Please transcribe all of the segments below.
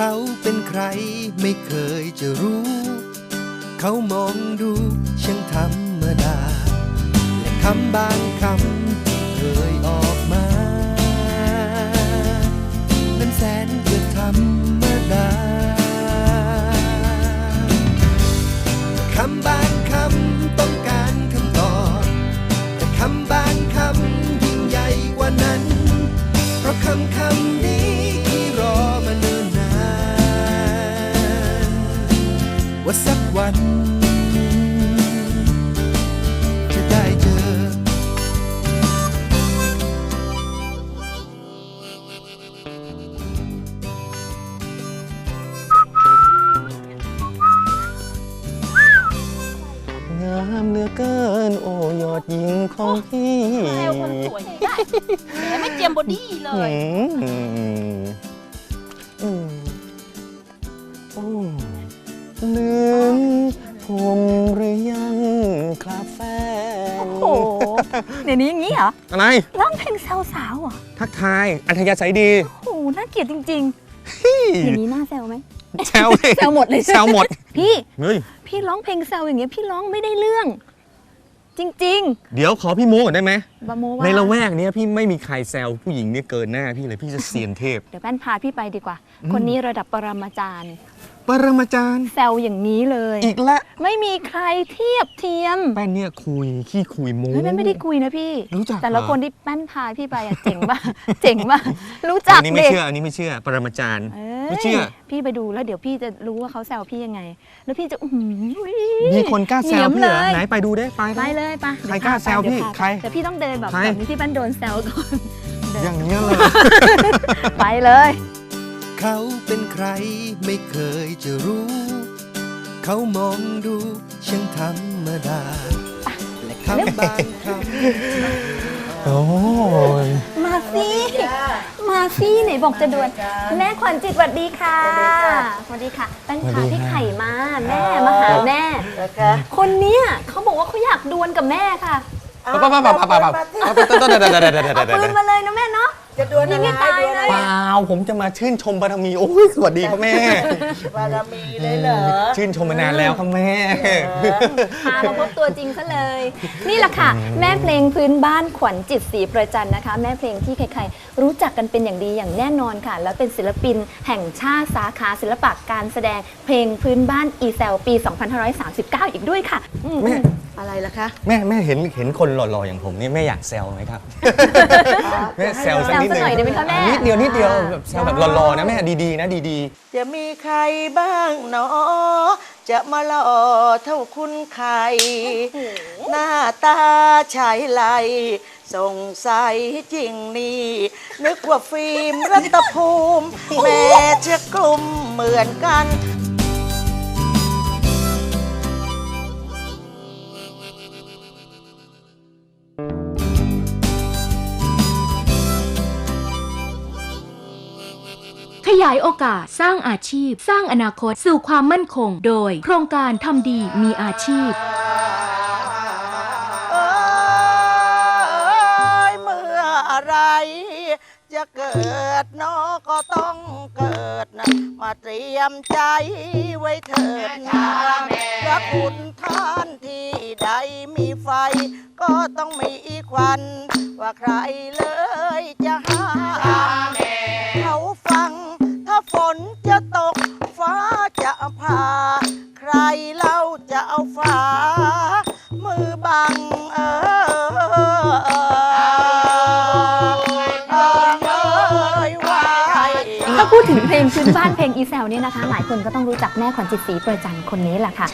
เขาเป็นใครไม่เคยจะรู้ เขามองดูช่างธรรมดา และคำบางคำที่เคยออกมานั้นแสนจะธรรมดาคำบาง เลอืยมอืมโอ้ลืมผมหรือยังครับแฟน โอ้โห เดี๋ยวนี้อย่างนี้เหรออะไร ร้องเพลงแซวสาวเหรอทักทาย อัธยาศัยดีโอ้โหน่าเกลียดจริงๆอย่างนี้น่าแซวไหมแซวเลยแซวหมดเลยแซวหมด พี่ เฮ้ย พี่ร้องเพลงแซวอย่างเงี้ยพี่ร้องไม่ได้เรื่อง จริง เดี๋ยวขอพี่โม้ก่อนได้ไหมๆบาโมว่าในละแวกเนี้ยพี่ไม่มีใครแซวผู้หญิงเนี่ยเกินหน้าพี่เลยพี่จะเซียนเทพ เดี๋ยวแป้นพาพี่ไปดีกว่า คนนี้ระดับปรมาจารย์ ปรมาจารย์ แซวอย่างนี้เลย อีกละ ไม่มีใครเทียบเทียม แป้นเนี่ยคุยขี้คุยโม้เฮ้ยแป้นไม่ได้คุยนะพี่ รู้จักแต่ละเหรอคนที่แป้นพาพี่ไปอะเจ๋งมาก เจ๋งมาก รู้จัอักนนี้ไม่เด็กเชื่อ อันนี้ไม่เชื่อ ปรมาจารย์เอ้ไม่ยเชื่อ พี่ไปดูแล้วเดี๋ยวพี่จะรู้ว่าเขาแซวพี่ยังไง แล้วพี่จะอื้อหือมีคนกล้าแซวพี่เหรอนียมไหนเลยไปดูได้ไปไปเลยไปใครกล้าแซวพี่ใครแต่พี่ต้องเดินแบบใครแบบนี้ที่แป้นโดนแซวก่อนเดินอย่างนี้ยเลยไปเลย เขาเป็นใครไม่เคยจะรู้ เขามองดูช่างธรรมดาและคำบางคำโอ้ยมาสิมาสิไหนบอกจะดวน แม่ขวัญจิตสวัสดีค่ะสวัสดีค่ะแป้นพาพี่ไข่มาแม่มาหาแม่ คนเนี้ยเขาบอกว่าเขาอยากดวลกับแม่ค่ะปั๊บปั๊บปั๊บปั๊บปั๊บปั๊บปั๊บเอาปืนมาเลยนะแม่เนาะจะดวลยิงอะไรให้ตา ยดวลเลอะยไรเปล่าผมจะมาชื่นชมบารมีโอ้ยสวัสดีครับแม่ บารมีเลยเหรอ ชื่นชมมานานแล้วครับแม่พามาพบตัวจริงซะเลย นี่แหละค่ะ แม่เพลงพื้นบ้านขวัญจิตศรีประจันนะคะ แม่เพลงที่ใครๆ รู้จักกันเป็นอย่างดีอย่างแน่นอนค่ะ แล้วเป็นศิลปินแห่งชาติสาขาศิลปะการแสดงเพลงพื้นบ้านอีเซลปี 2539 อีกด้วยค่ะอืมแม่อะไรล่ะคะ แม่แม่เห็นเห็นคนหล่อๆอย่างผมนี่แม่อยากแซวไหมครับแม่แซวสักนิดแซวสักนึงหน่อยได้ไหมคะแม่ นิดเดียวนิดเดียวแบบแซวแบบหล่อๆนะแม่ดีๆนะดีจะมีใครบ้างเนาะจะมาหล่อเท่าคุณใคร หน้าตาชายไหลสงสัยจริงนี่ นึกว่าฟิล์มรัตภูมิ แม่จะกลุ่มเหมือนกัน ยายโอกาสสร้างอาชีพ สร้างอนาคตสู่ความมั่นคง โดยโครงการทำดีมีอาชีพเมื่อไรจะเกิดนอก็ต้องเกิดนะมาเตรียมใจไว้เถิดนะพระคุณท่านที่ใดมีไฟ ก็ต้องมีควัน ว่าใครเลยจะหามเขาฟัง นจะตกฟ้าจะผ่าใครเล่าจะเอาฟ้า มือบังเออเออเออเอยไว้ถ้าพูดถึงเพลงพื้นบ้านเพลงอีแซลเนี่ยนะคะ หลายคนก็ต้องรู้จักแม่ขวัญจิตศรีประจันคนนี้แหละค่ะ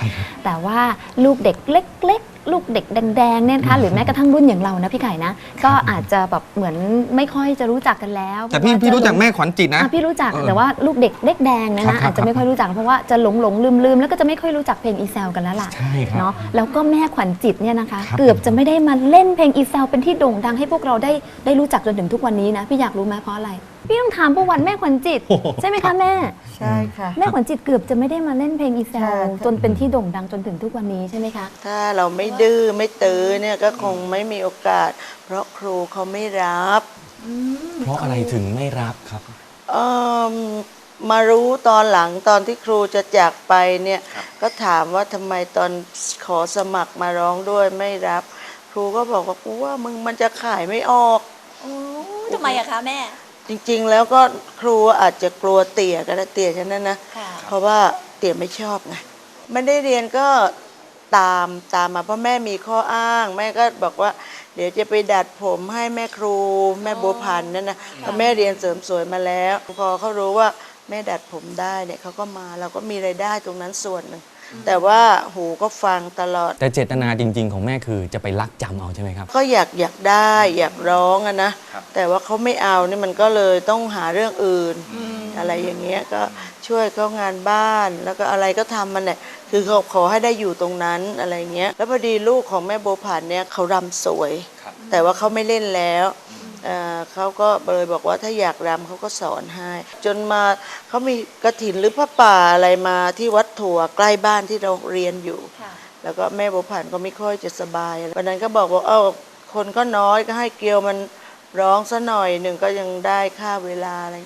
แต่ว่าลูกเด็กเล็ก ๆลูกเด็กแดงๆเนี่ยนะคะหรือแม้กระทั่งรุ่นอย่างเรานะพี่ไก่นะ ก็อาจจะแบบเหมือนไม่ค่อยจะรู้จักกันแล้วๆแต่พี่เพาะว่าพี่จะรู้จักแม่ขวัญจิตนะ อะพี่รู้จักเออแต่ว่าลูกเด็กเล็กแดงนะครันะบครับ อาจจะไม่ค่อยรู้จักเพราะว่าจะหลงหลงลืมลืมๆแล้วก็จะไม่ค่อยรู้จักเพลงอีแซลกันแล้วล่ะ ใช่ครับ เนาะแล้วก็แม่ขวัญจิตเนี่ยนะคะ ครับ เกือบจะไม่ได้มาเล่นเพลงอีแซลเป็นที่โด่งดังให้พวกเราได้ได้รู้จักจนถึงทุกวันนี้นะพี่อยากรู้ไหมเพราะอะไร พี่ต้องถามประวัติแม่ขวัญจิตโอ้โหใช่ไหมคะแม่ ใช่ค่ะ แม่ขวัญจิตเกือบจะไม่ได้มาเล่นเพลงอีแซลใช่จนเป็นที่โด่งดังจนถึงทุกวันนี้ใช่ไหมคะ ถ้าเราไม่ดื้อไม่ตื้อเนี่ยก็คงไม่มีโอกาส เพราะครูเขาไม่รับเพราะอะไรถึงไม่รับครับ เอิ่มมารู้ตอนหลังตอนที่ครูจะจากไปเนี่ย ก็ถามว่าทำไมตอนขอสมัครมาร้องด้วยไม่รับ ครูก็บอกว่ากูว่ามึงมันจะขายไม่ออกทำไมอะคะแม่ จริงๆแล้วก็ครูอาจจะกลัวเตี่ยก็ได้เตี่ยฉันนั้นนะค่ะเพราะว่าเตี่ยไม่ชอบไงไม่ได้เรียนก็ ตามตามมาเพราะแม่มีข้ออ้าง แม่ก็บอกว่า เดี๋ยวจะไปดัดผมให้แม่ครู แม่บัวพันธ์นั่นนะเพราะแม่เรียนเสริมสวยมาแล้ว พอเขารู้ว่าแม่ดัดผมได้เนี่ยเขาก็มาเราก็มีรายได้ตรงนั้นส่วนหนึ่งแต่ว่าหูก็ฟังตลอด แต่เจตนาจริง ๆ ของแม่คือจะไปลักจำเอาใช่ไหมครับ ก็อยากอยากได้อยากร้องอะนะแต่ว่าเขาไม่เอานี่มันก็เลยต้องหาเรื่องอื่น อะไรอย่างเงี้ยก็ช่วยเขางานบ้านแล้วก็อะไรก็ทำมันเนี่ยคือเขาขอให้ได้อยู่ตรงนั้นอะไรเงี้ยแล้วพอดีลูกของแม่โบวผ่านเนี่ยเขารำสวย แต่ว่าเขาไม่เล่นแล้วเอ่อเขาก็เลยบอกว่าถ้าอยากรำเขาก็สอนให้ จนมาเขามีกระถินหรือพระป่าอะไรมาที่วัดถั่วใกล้บ้านที่เราเรียนอยู่ค่ะแล้วก็แม่บัวผันก็ไม่ค่อยจะสบายวันนั้นก็บอกว่าเอ้าคนก็น้อยก็ให้เกลียวมันร้องซะหน่อยหนึ่งก็ยังได้ค่าเวลาอะไร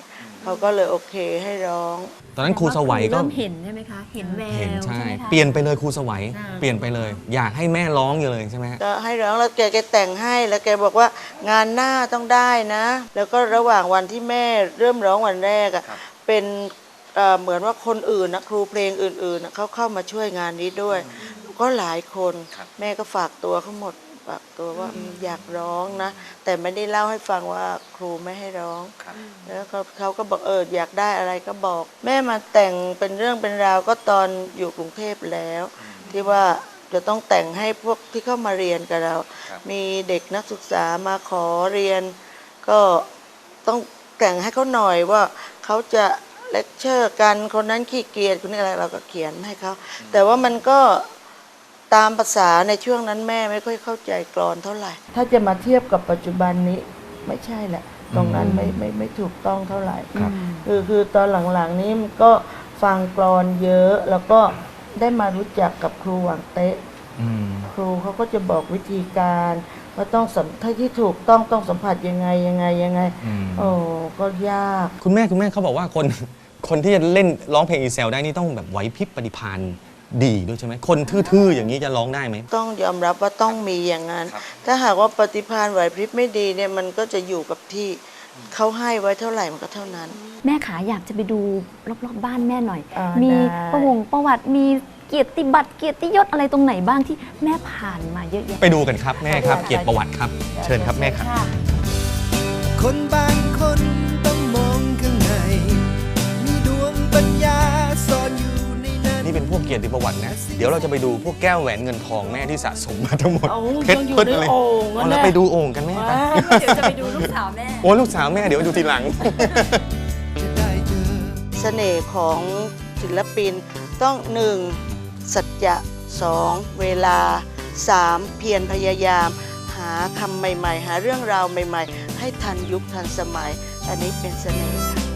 เขาก็เลยโอเคให้ร้อง ตอนนั้นครูสวัยก็เริ่มเห็นใช่ไหมคะ เห็นแววเห็นใช่ไหมคะ เปลี่ยนไปเลยครูสวัยเปลี่ยนไปเลย อยากให้แม่ร้องอยู่เลยใช่ไหมฮะ ก็ให้ร้องแล้วแกแกแต่งให้แล้วแกบอกว่างานหน้าต้องได้นะ แล้วก็ระหว่างวันที่แม่เริ่มร้องวันแรกอะเป็นเอ่อเหมือนว่าคนอื่นนะครูเพลงอื่นๆน่ะเขาเข้ามาช่วยงานนี้ด้วย ก็หลายคน แม่ก็ฝากตัวเขาหมด ฝากตัวว่าอืมอยากร้องนะ แต่ไม่ได้เล่าให้ฟังว่าครูไม่ให้ร้อง แล้วเขาเขาก็บอกเอออยากได้อะไรก็บอก แม่มาแต่งเป็นเรื่องเป็นราวก็ตอนอยู่กรุงเทพแล้ว ที่ว่าจะต้องแต่งให้พวกที่เข้ามาเรียนกับเรา มีเด็กนักศึกษามาขอเรียน ก็ต้องแต่งให้เขาหน่อยว่าเขาจะเลคเชอร์กันคนนั้นขี้เกียจคนนี้อะไรเราก็เขียนให้เขาแต่ว่ามันก็ ตามภาษาในช่วงนั้นแม่ไม่ค่อยเข้าใจกรอนเท่าไหร่ ถ้าจะมาเทียบกับปัจจุบันนี้ไม่ใช่แหละ ตรงนั้นไม่ไม่ไม่ถูกต้องเท่าไหร่ครับ คือคือตอนหลังๆนี้มันก็ฟังกรอนเยอะแล้วก็ได้มารู้จักกับครูหวังเต๊ะอืมครูเขาก็จะบอกวิธีการว่าต้องสัมถ้าที่ถูกต้องต้องสัมผัสยังไงยังไงยังไงอืมโอ้ก็ยาก คุณแม่คุณแม่เขาบอกว่าคนคนที่จะเล่นร้องเพลงอีเซลได้นี่ต้องแบบไหวพริบปฏิภาณ ดีด้วยใช่ไหมคนทื่อๆอย่างนี้จะร้องได้ไหม ต้องยอมรับว่าต้องมีอย่างนั้น ถ้าหากว่าปฏิภาณไหวพริบไม่ดีเนี่ยมันก็จะอยู่กับที่เขาให้ไว้เท่าไหร่มันก็เท่านั้น แม่ขาอยากจะไปดูรอบๆบ้านแม่หน่อยอ่ามีได้ ประวงประวัติมีเกียรติบัตรเกียรติยศอะไรตรงไหนบ้างที่แม่ผ่านมาเยอะแยะ ไปดูกันครับแม่ครับ เกียรติประวัติครับ เชิญครับแม่ครับ คนบางคน เป็นพวกเกียรติประวัตินะ เดี๋ยวเราจะไปดูพวกแก้วแหวนเงินทองแม่ที่สะสมมาทั้งหมด เอาเพชรยังอยู่เพิดในอะไรโอ่งเอาอะแล้วนะไปดูโอ่งกันแม่ไป เดี๋ยวจะไปดูลูกสาวแม่ โอ้ลูกสาวแม่เดี๋ยวดูทีหลังจะได้เจอเสน่ห์ของศิลปินต้องหนึ่งสัจจะสองเวลาสามเพียรพยายาม หาคำใหม่ ๆ หาเรื่องราวใหม่ ๆ ให้ทันยุคทันสมัย อันนี้เป็นเสน่ห์ค่ะ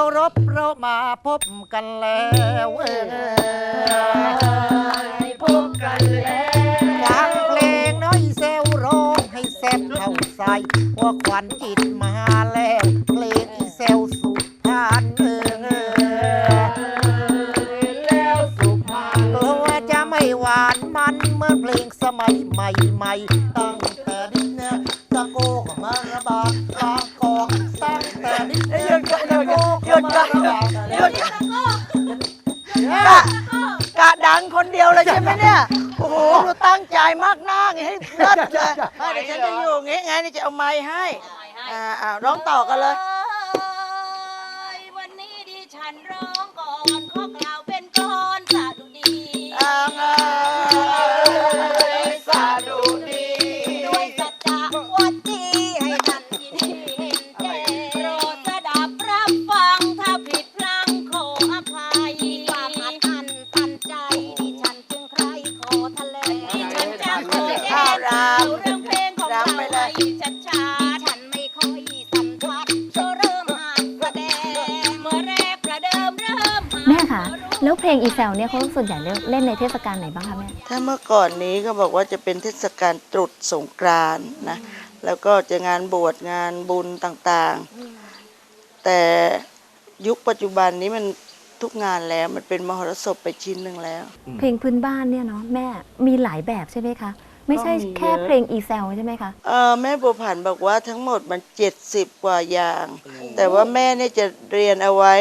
เคารพเรามาพบกันแล้วเออพบกันแล้ว ฟังเพลงน้อยเซลร้องให้แซ่บเข้าใส่ว่าขวัญจิตมาแล้วเพลงอีเซลสุพรรณเออแล้วสุพรรณกลัวจะไม่หวานมันเหมื่อนเพลงสมัยใหม่ๆ ใช่ไหมเนี่ย โอ้โหดูตั้งใจมากหน้าไงให้เลิศเลยไม่เดี๋ยวฉันจะอยู่อย่างงี้ไงนี่จะเอาไม้ให้อ่าอ่าร้องต่อกันเลย วันนี้ดิฉันร้องก่อนข้อกล่าวเป็นก่อนสะดุดี อ่างเอ้ยสาดุดีด้วยสัจจะวัด เพลงอีแซลเนี่ยเขาส่วนใหญ่เล่นในเทศกาลไหนบ้างคะแม่ถ้าเมื่อก่อนนี้ก็บอกว่าจะเป็นเทศกาลตรุษสงกรานต์นะแล้วก็จะงานบวชงานบุญต่างๆ แต่ยุคปัจจุบันนี้มันทุกงานแล้วมันเป็นมหรสพไปชิ้นหนึ่งแล้ว เพลงพื้นบ้านเนี่ยเนาะแม่มีหลายแบบใช่ไหมคะ ไม่ใช่ก็มีแค่เยอะเพลงอีแซลใช่ไหมคะเออแม่บัวผันบอกว่าทั้งหมดมันเจ็ดสิบกว่าอย่าง แต่ว่าแม่เนี่ยจะเรียนเอาไว้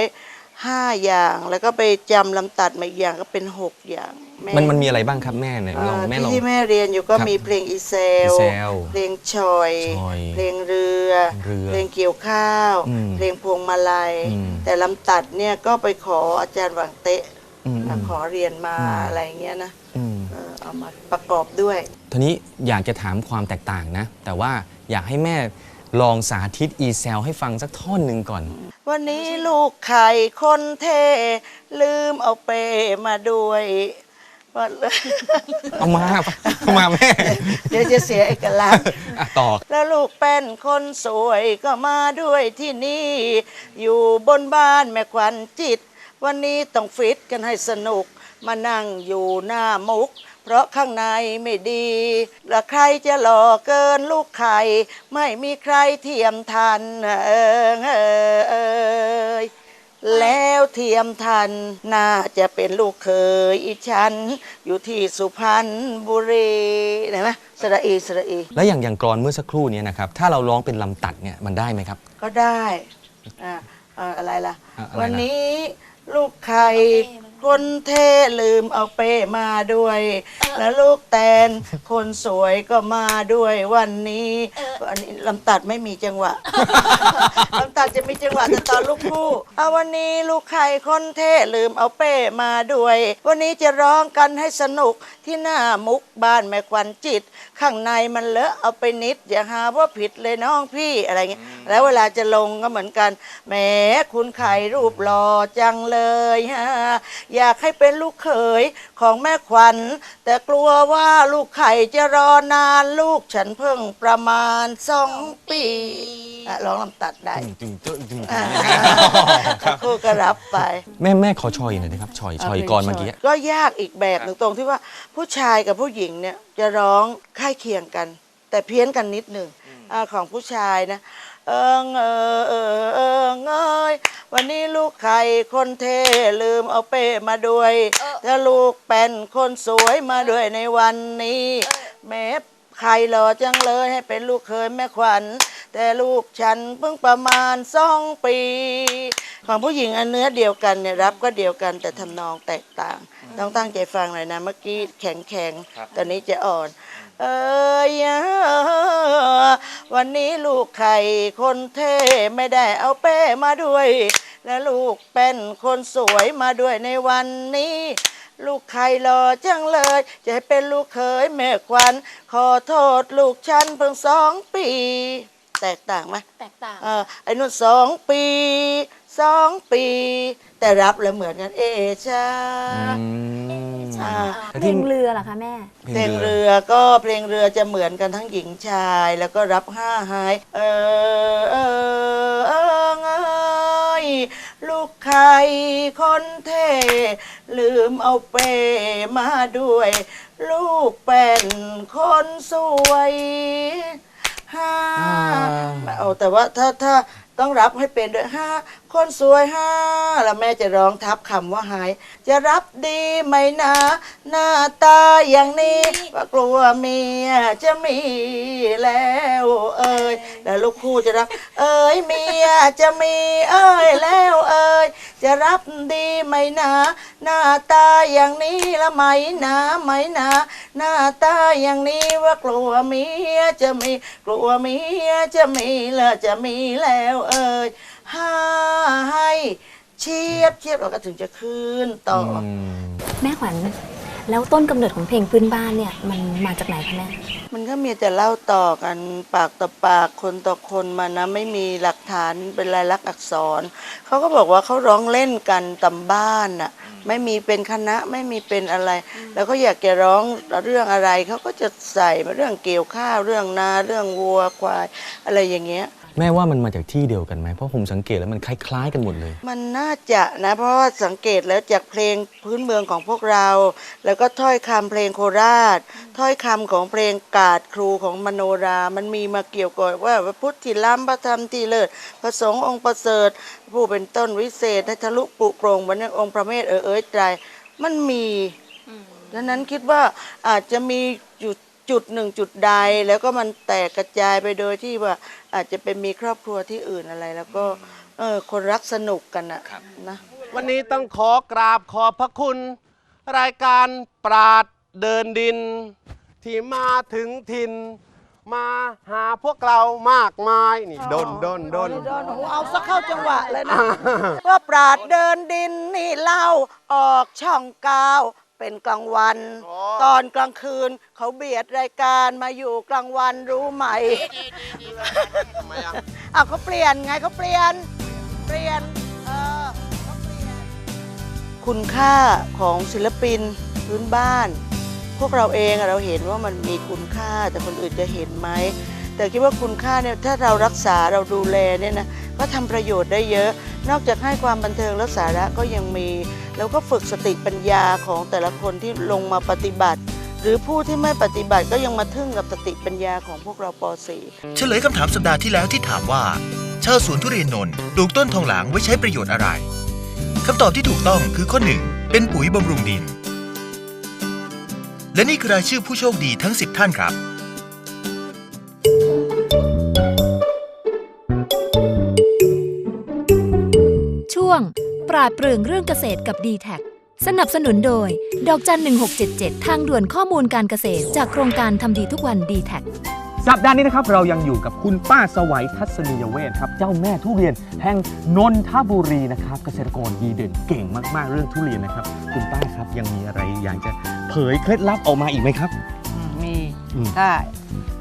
ห้าอย่างแล้วก็ไปจำลำตัดมาอีกอย่างก็เป็นหกอย่างแมันมันมีอะไรบ้างครับแม่เนี่ยลองอ่าแม่ที่ลอง ที่แม่เรียนอยู่ก็ครับมีเพลงอีเซล อีเซลเพลงชอย ชอยเพลงเรือ เรือเพลงเกี่ยวข้าว อืมเพลงพวงมาลัย อืม แต่ลำตัดเนี่ยก็ไปขออาจารย์หวังเตะอืมอืม ขอเรียนมาอืม อะไรอย่างเงี้ยนะอืมเออเอามาประกอบด้วย ทีนี้อยากจะถามความแตกต่างนะ แต่ว่าอยากให้แม่ ลองสาธิตอีเซลให้ฟังสักท่อนหนึ่งก่อน วันนี้ลูกไข่คนเท ลืมเอาเปมาด้วยว่าเอามาเอามาแม่ เดี๋ยวจะเสียเอกลักษณ์อะต่อ แล้วลูกเป็นคนสวยก็มาด้วยที่นี่ อยู่บนบ้านแม่ขวัญจิต วันนี้ต้องฟิตกันให้สนุก มานั่งอยู่หน้ามุก เพราะข้างในไม่ดีและใครจะหล่อเกินลูกไข่ไม่มีใครเทียมทันเออเออเอยแล้วเทียมทันน่าจะเป็นลูกเคยอีฉัน อยู่ที่สุพรรณบุรีเห็นไหมสระอีสระอี แล้วอย่างอย่างกรอนเมื่อสักครู่เนี้นะครับถ้าเราร้องเป็นลำตัดเนี่ยมันได้ไหมครับ ก็ได้อ่าอ่าอะไรล่ะอะ อะไรล่ะ วันนี้ลูกไข่ คนเท่ลืมเอาเป้มาด้วย แล้วลูกแตนคนสวยก็มาด้วยวันนี้อันนี้ลำตัดไม่มีจังหวะ ลำตัดจะมีจังหวะแต่ตอนลูกคู่เอาวันนี้ลูกไข่คนเท่ลืมเอาเป้มาด้วย วันนี้จะร้องกันให้สนุกที่หน้ามุกบ้านแม่ควันจิตข้างในมันเลอะเอาไปนิด อย่าหาว่าผิดเลยน้องพี่อะไรเงี้ยแล้วเวลาจะลงก็เหมือนกันแหมคุณไข่รูปหล่อจังเลยฮะอยากให้เป็นลูกเขยของแม่ขวัญ แต่กลัวว่าลูกไข่จะรอนานลูกฉันเพิ่งประมาณสองปี อะร้องลำตัดได้จึงจึงจึงอ่าครูก็รับไป แม่แม่ขอชอยหน่อยนะครับชอยชอยกรเมื่อกี้ก็ยากอีกแบบหนึ่งตรงที่ว่าผู้ชายกับผู้หญิงเนี่ยจะร้องค่ายเคียงกัน แต่เพี้ยนกันนิดหนึ่งอาของผู้ชายนะ เอิงเออเออเอิงเอยวันนี้ลูกไข่คนเทลืมเอาเป้มาด้วยถ้าลูกเป็นคนสวยมาด้วยในวันนี้แม่ใครหล่อจังเลยให้เป็นลูกเคยแม่ขวัญ แต่ลูกฉันเพิ่งประมาณสองปีของผู้หญิงอันเนื้อเดียวกันเนี่ยรับก็เดียวกันแต่ทำนองแตกต่าง ต้องตั้งใจฟังหน่อยนะเมื่อกี้แข็งแข็งๆตอนนี้จะอ่อน เอยวันนี้ลูกไข่คนเท่ไม่ได้เอาเป้มาด้วย และลูกเป็นคนสวยมาด้วยในวันนี้ ลูกไข่หล่อจังเลย จะให้เป็นลูกเขยแม่ควัน ขอโทษลูกฉันเพิ่งสองปี แตกต่างไหมแตกต่าง เออไอ้นุ่นสองปีสองปี แต่รับแล้วเหมือนกัน เอชา อืมอ่าแล้วเพลที่งเรือเหรอคะแม่ เพลงเรือก็เพลงเรือจะเหมือนกันทั้งหญิงชาย แล้วก็รับห้าหาย เออเออเออเอยลูกไข่คนเท่ลืมเอาเป้มาด้วย ลูกเป็นคนสวย ห้าเอาแต่ว่าถ้าถ้า ต้องรับให้เป็นด้วยห้าคนสวยห้าแล้วแม่จะร้องทับคำว่าหาย จะรับดีไหมนะหน้าตาอย่างนี้ว่ากลัวเมียจะมีแล้วเอ่ยแล้วลูกคู่จะรับ เอ้ยเมียจะมีเอ้ยแล้วเอ้ยจะรับดีไหมนะหน้าตาอย่างนี้ละไหมนะไหมนะหน้าตาอย่างนี้ว่ากลัวเมียจะมีกลัวเมียจะมีแล้วจะมีแล้วเอ่ยให้เชียบเชียบเราก็ถึงจะขึ้นต่อออืมแม่ขวัญแล้วต้นกำเนิดของเพลงพื้นบ้านเนี่ยมันมาจากไหนคะแม่มันก็มีแต่เล่าต่อกันปากต่อปากคนต่อคนมานะไม่มีหลักฐานเป็นลายลักษณ์อักษรเขาก็บอกว่าเขาร้องเล่นกันตามบ้านน่ะ ไม่มีเป็นคณะไม่มีเป็นอะไร แล้วก็อยากจะร้องเรื่องอะไรเขาก็จะใส่มาเรื่องเกี่ยวข้าวเรื่องนาเรื่องวัวควาย อะไรอย่างเงี้ย แม่ว่ามันมาจากที่เดียวกันไหมเพราะผมสังเกตแล้วมันคล้ายๆกันหมดเลย มันน่าจะนะ เพราะว่าสังเกตแล้วจากเพลงพื้นเมืองของพวกเรา แล้วก็ถ้อยคำเพลงโคราช ถ้อยคำของเพลงกาดครูของมโนรา มันมีมาเกี่ยวกับว่าพระพุทธที่ล้ำพระธรรมที่เลิศพระสงฆ์องค์ประเสริฐ ผู้เป็นต้นวิเศษให้ทะลุปลุโปร่งบนองค์พระเมธเออเอยใจมันมีดังนั้นคิดว่าอาจจะมีจุดจุดหนึ่งจุดใดแล้วก็มันแตกกระจายไปโดยที่ว่า อาจจะเป็นมีครอบครัวที่อื่นอะไร แล้วก็เออคนรักสนุกกันอะนะวันนี้ต้องขอกราบขอบพระคุณ รายการปราดเดินดิน ที่มาถึงถิ่นมาหาพวกเรามากมายนี่ดนดนดน โดนหูเอาสักเข้าจังหวะเลยนะ ว่าปราดเดินดินนี่เล่าออกช่องเก้าเป็นกลางวัน อ๋อ ตอนกลางคืนเขาเบียดรายการมาอยู่กลางวันรู้ไหมทำไมอะอะเขาเปลี่ยนไงเขาเปลี่ยน เปลี่ยนเออเขาเปลี่ยน คุณค่าของศิลปินพื้นบ้าน พวกเราเองเราเห็นว่ามันมีคุณค่าแต่คนอื่นจะเห็นไหมแต่คิดว่าคุณค่าเนี่ยถ้าเรารักษาเราดูแลเนี่ยนะก็ทำประโยชน์ได้เยอะ นอกจากให้ความบันเทิงและสาระก็ยังมี แล้วก็ฝึกสติปัญญาของแต่ละคนที่ลงมาปฏิบัติ หรือผู้ที่ไม่ปฏิบัติก็ยังมาทึ่งกับสติปัญญาของพวกเราป .4 เฉลยคำถามสัปดาห์ที่แล้วที่ถามว่าชาวสวนทุเรียนนนท์ปลูกต้นทองหลางไว้ใช้ประโยชน์อะไรคำตอบที่ถูกต้องคือข้อ1เป็นปุ๋ยบำรุงดิน และนี่คือรายชื่อผู้โชคดีทั้ง 10 ท่านครับ ช่วง ปราดเปรื่องเรื่องเกษตรกับ d t แทสนับสนุนโดย ดอกจัน 1677 ทางด่วนข้อมูลการเกษตร จากโครงการทำดีทุกวัน d t แทสัปดาห์นี้นะครับเรายังอยู่กับคุณป้าสวัยทัศนียเวทครับ เจ้าแม่ทุเรียนแห่งนนทบุรีนะครับ เกษตรกรดีเด่นเก่งมาก ๆ เรื่องทุเรียนนะครับ คุณป้าครับยังมีอะไรอยากจะเผ ยเคล็ดลับออกมาอีกไหมครับมีอืม ถ้า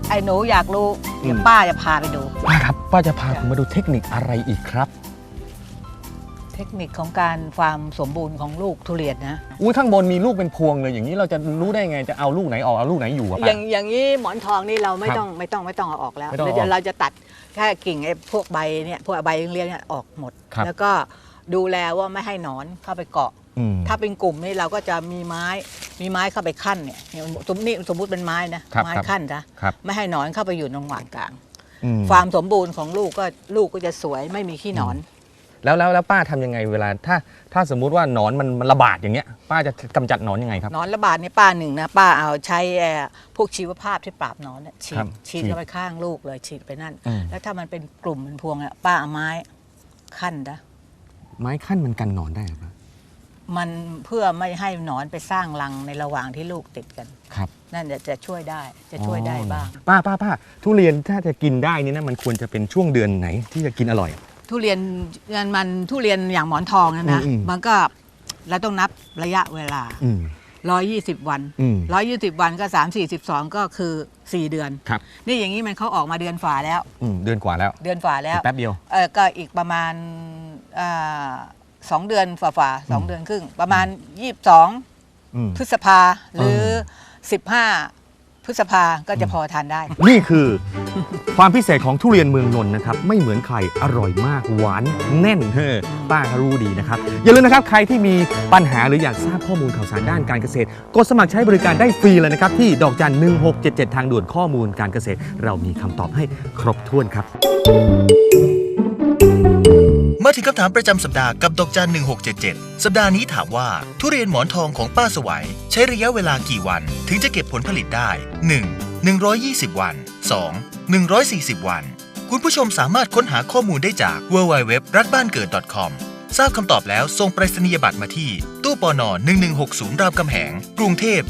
ไอ้หนูอยากรู้เดี๋ยวอืมป้าจะพาไปดู ป้าครับป้าจะพาผมมาดูเทคนิคอะไรอีกครับ เทคนิคของการความสมบูรณ์ของลูกทุเรียนนะ อุ้ยข้างบนมีลูกเป็นพวงเลยอย่างนี้เราจะรู้ได้ไงจะเอาลูกไหนออกเอาลูกไหนอยู่อะอป้า ย่างอย่างนี้หมอนทองนี่เราไม่ครับต้องไม่ต้องไม่ต้องเอาออกแล้วไม่ต้องเอาออกเดี๋ยวเราจะตัดแค่กิ่งไอ้พวกใบเนี่ยพวกใบเลี้ยงๆเนี่ยออกหมด ครับ แล้วก็ดูแลว่าไม่ให้หนอนเข้าไปเกาะ อืมถ้าเป็นกลุ่มนี่เราก็จะมีไม้ มีไม้เข้าไปขั้นเนี่ยเนี่ยสมมตินี่สมมติเป็นไม้นะ ครับไม้ครับขั้นนะ ครับ ไม่ให้หนอนเข้าไปอยู่ตรงหว่างกลาง อืมความสมบูรณ์ของลูกก็ลูกก็จะสวยไม่มีขี้หนอน แล้วแล้วแล้วป้าทำยังไงเวลาถ้าถ้าสมมุติว่าหนอนมันมันระบาดอย่างเงี้ย ป้าจะกำจัดหนอนยังไงครับ หนอนระบาดในป้าหนึ่งนะป้าเอาใช้เอ่อพวกชีวภาพที่ปราบหนอนเนี่ยฉีครัดบฉีดฉีดเข้าไปข้างลูกเลยฉีดไปนั่น อืม แล้วถ้ามันเป็นกลุ่มเป็นพวงเนี่ยป้าเอาไม้ขั้นนะไม้ขั้นมันกันหนอนได้เหรอป้า มันเพื่อไม่ให้หนอนไปสร้างรังในระหว่างที่ลูกติดกัน ครับนั่นจะจะช่วยได้จะช่วยได้บ้าง ป้าป้าป้าทุเรียนถ้าจะกินได้นี่นะมันควรจะเป็นช่วงเดือนไหนที่จะกินอร่อย ทุเรียนมันมันทุเรียนอย่างหมอนทองนะนะอืมอืม มันก็เราต้องนับระยะเวลา อืม 120 วัน อืม 120 วันก็ 3 4 2 ก็คือ 4 เดือน ครับนี่อย่างนี้มันเขาออกมาเดือนฝ่าแล้ว อืมเดือนกว่าแล้วเดือนฝ่าแล้วแป๊บเดียว เออก็อีกประมาณอา สองเดือนฝ่าฝ่าๆสองอืมเดือนครึ่ง ประมาณ22อืม พฤษภาหรือเอ15พฤษภาก็จะพอทานได้ นี่คือความพิเศษของทุเรียนเมืองนนท์นะครับ ไม่เหมือนใครอร่อยมากหวานแน่นเฮ้อป้าก็รู้ดีนะครับ อย่าลืมนะครับ ใครที่มีปัญหาหรืออยากทราบข้อมูลข่าวสารด้านการเกษตร กดสมัครใช้บริการได้ฟรีเลยนะครับ ที่ดอกจัน 1677 ทางด่วนข้อมูลการเกษตร เรามีคำตอบให้ครบถ้วนครับ มาถึงคำถามประจำสัปดาห์กับดอกจัน1677 สัปดาห์นี้ถามว่า ทุเรียนหมอนทองของป้าสวัย ใช้ระยะเวลากี่วัน ถึงจะเก็บผลผลิตได้ 1. 120 วัน 2. 140 วัน คุณผู้ชมสามารถค้นหาข้อมูลได้จาก www รัฐบ้านเกิด .com ทราบคำตอบแล้วส่งไปรษณียบัตรมาที่ ตู้ปนอ1160 รามคำแหง กรุงเทพ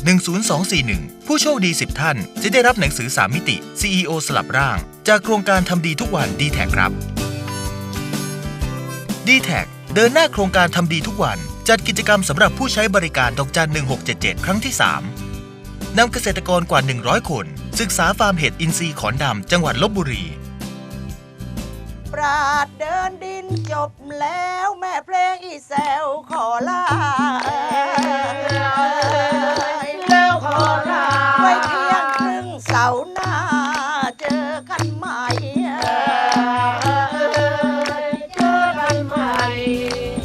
10241 ผู้โชคดี 10 ท่าน จะได้รับหนังสือ 3 มิติ CEO สลับร่าง จากโครงการทำดีทุกวันดีแท็ครับ d t แทเดินหน้าโครงการทำดีทุกวัน จัดกิจกรรมสำหรับผู้ใช้บริการดอกจัน 1677 ครั้งที่ 3 นำเกษตรกรกว่า 100 คน ศึกษาฟาร์มเห็ดอินทรีย์ขอนดำจังหวัดลบบุรี ปราดเดินดินจบแล้วแม่เพลงอีแซวขอลาแล้วขอลาไว้เที่ยงครึ่งเสาร์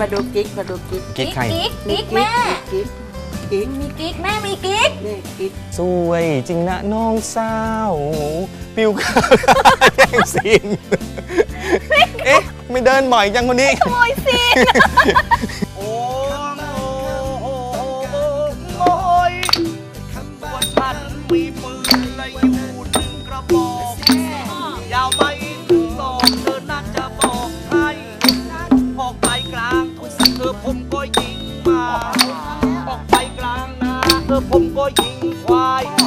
กิ๊กมาดูกิ๊กกิ๊กใครกิ๊กกิ๊กแม่ กิ๊กกิ๊กมีกิ๊กแม่มีกิ๊กนี่กิ๊กสวยจริงนะน้องสาวปิวข้าวแย่งซีนเอ๊ะ ไม่เดินบ่อยจังคนนี้ ขโมยซีน ยิ